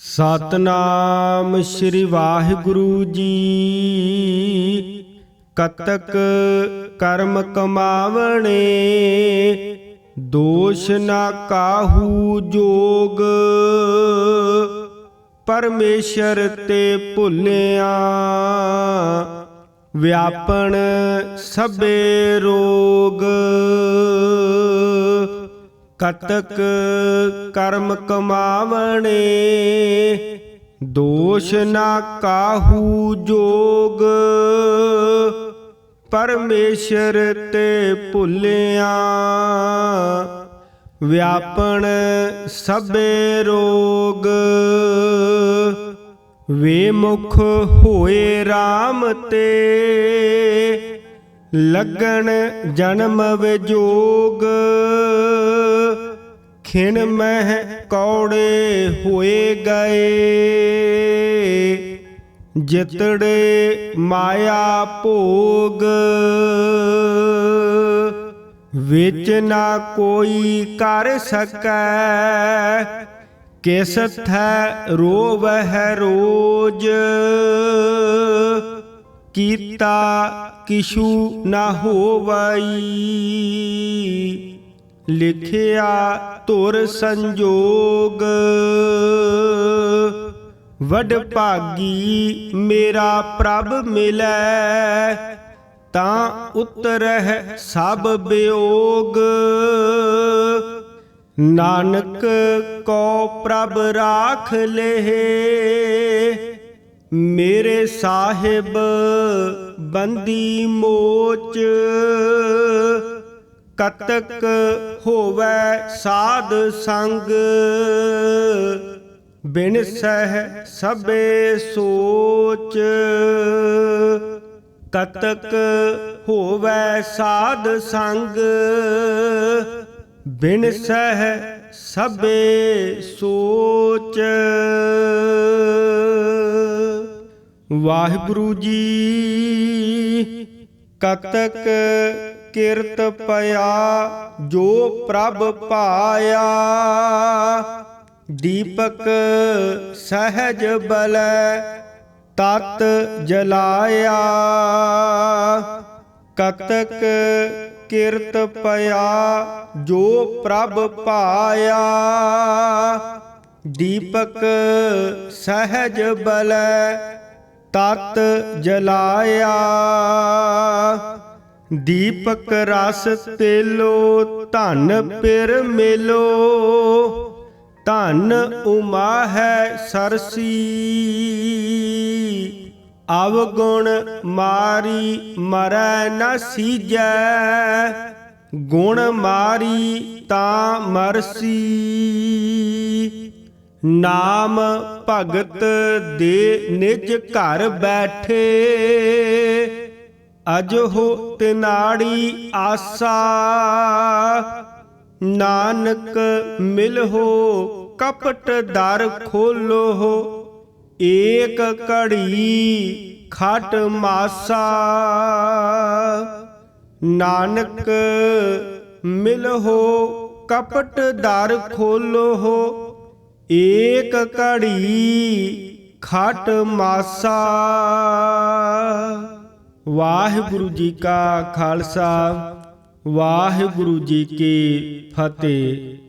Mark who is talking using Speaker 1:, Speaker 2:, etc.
Speaker 1: ਸਤਨਾਮ ਸ੍ਰੀ ਵਾਹਿਗੁਰੂ ਜੀ। ਕਤਕ ਕਰਮ ਕਮਾਵਣੇ, ਦੋਸ਼ ਨਾ ਕਾਹੂ ਜੋਗ। ਪਰਮੇਸ਼ਰ ਤੇ ਭੁੱਲਿਆ, ਵਿਆਪਣ ਸਭੇ ਰੋਗ। ਕਤਕ ਕਰਮ ਕਮਾਵਣੇ, ਦੋਸ਼ ਨਾ ਕਾਹੂ ਜੋਗ। ਪਰਮੇਸ਼ਰ ਤੇ ਭੁੱਲਿਆ, ਵਿਆਪਣ ਸਭੇ ਰੋਗ। ਵੇ ਮੁਖ ਹੋਏ RAM ਤੇ ਲੱਗਣ ਜਨਮ ਵਿਜੋਗ। ਖਿਣ ਮਹਿ ਕੌੜੇ ਹੋਏ ਗਏ। ਜਿਤੜੇ ਮਾਇਆ ਭੋਗ। ਵਿੱਚ ਨਾ ਕੋਈ ਕਰ ਸਕੈ। ਕਿਸ ਥੈ ਰੋਵਹਿ ਰੋਜ। ਕੀਤਾ ਕਿਛੂ ਨਾ ਹੋਵਈ। ਲਿਖਿਆ ਧੁਰ ਸੰਜੋਗ, ਵਡ ਭਾਗੀ ਮੇਰਾ ਪ੍ਰਭ ਮਿਲੈ, ਤਾਂ ਉਤਰਹਿ ਸਭ ਬਿਯੋਗ ਨਾਨਕ ਕੋ ਪ੍ਰਭ ਰਾਖ ਲਹਿ ਮੇਰੇ ਸਾਹਿਬ ਬੰਦੀ ਮੋਚ ਕਤਕ ਹੋਵੈ ਸਾਧ ਸੰਗ। ਬਿਨ ਸਹਿ ਸਭੇ ਸੋਚ ਕਤਕ ਹੋਵੈ ਸਾਧ ਸੰਗ। ਬਿਨ ਸਹਿ ਸਭੇ ਸੋਚ ਵਾਹਿਗੁਰੂ ਜੀ ਕਤਕ ਕਿਰਤ ਪਿਆ, ਜੋ ਪ੍ਰਭ ਪਾਇਆ। ਦੀਪਕ ਸਹਿਜ ਬਲੈ, ਤਤ ਜਲਾਇਆ। ਕਤਕ ਕਿਰਤ ਪਿਆ, ਜੋ ਪ੍ਰਭ ਪਾਇਆ। ਦੀਪਕ ਸਹਿਜ ਬਲੈ ਤਤ ਜਲਾਇਆ। ਦੀਪਕ ਰਸ ਤੇਲੋ, ਧਨ ਪਿਰ ਮਿਲੋ। ਧਨ ਉਮਾ ਹੈ ਸਰਸੀ। ਅਵਗੁਣ ਮਾਰੀ ਮਰੈ ਨ ਸੀਜੈ। ਗੁਣ ਮਾਰੀ ਤਾਂ ਮਰਸੀ। ਨਾਮ ਭਗਤ ਦੇ ਨਿਜ ਘਰ ਬੈਠੇ। ਅਜਹੋ ਤਿਨਾੜੀ ਆਸਾ। ਨਾਨਕ ਮਿਲਹੋ ਕਪਟ ਦਰ ਖੋਲੋ ਏਕ ਘੜੀ ਖਟ ਮਾਸਾ। ਨਾਨਕ ਮਿਲਹੋ ਕਪਟ ਦਰ ਖੋਲੋ ਏਕ ਘੜੀ ਖਟ ਮਾਸਾ। ਵਾਹਿਗੁਰੂ ਜੀ ਕਾ ਖਾਲਸਾ ਵਾਹਿਗੁਰੂ ਜੀ ਕੀ ਫਤਿਹ।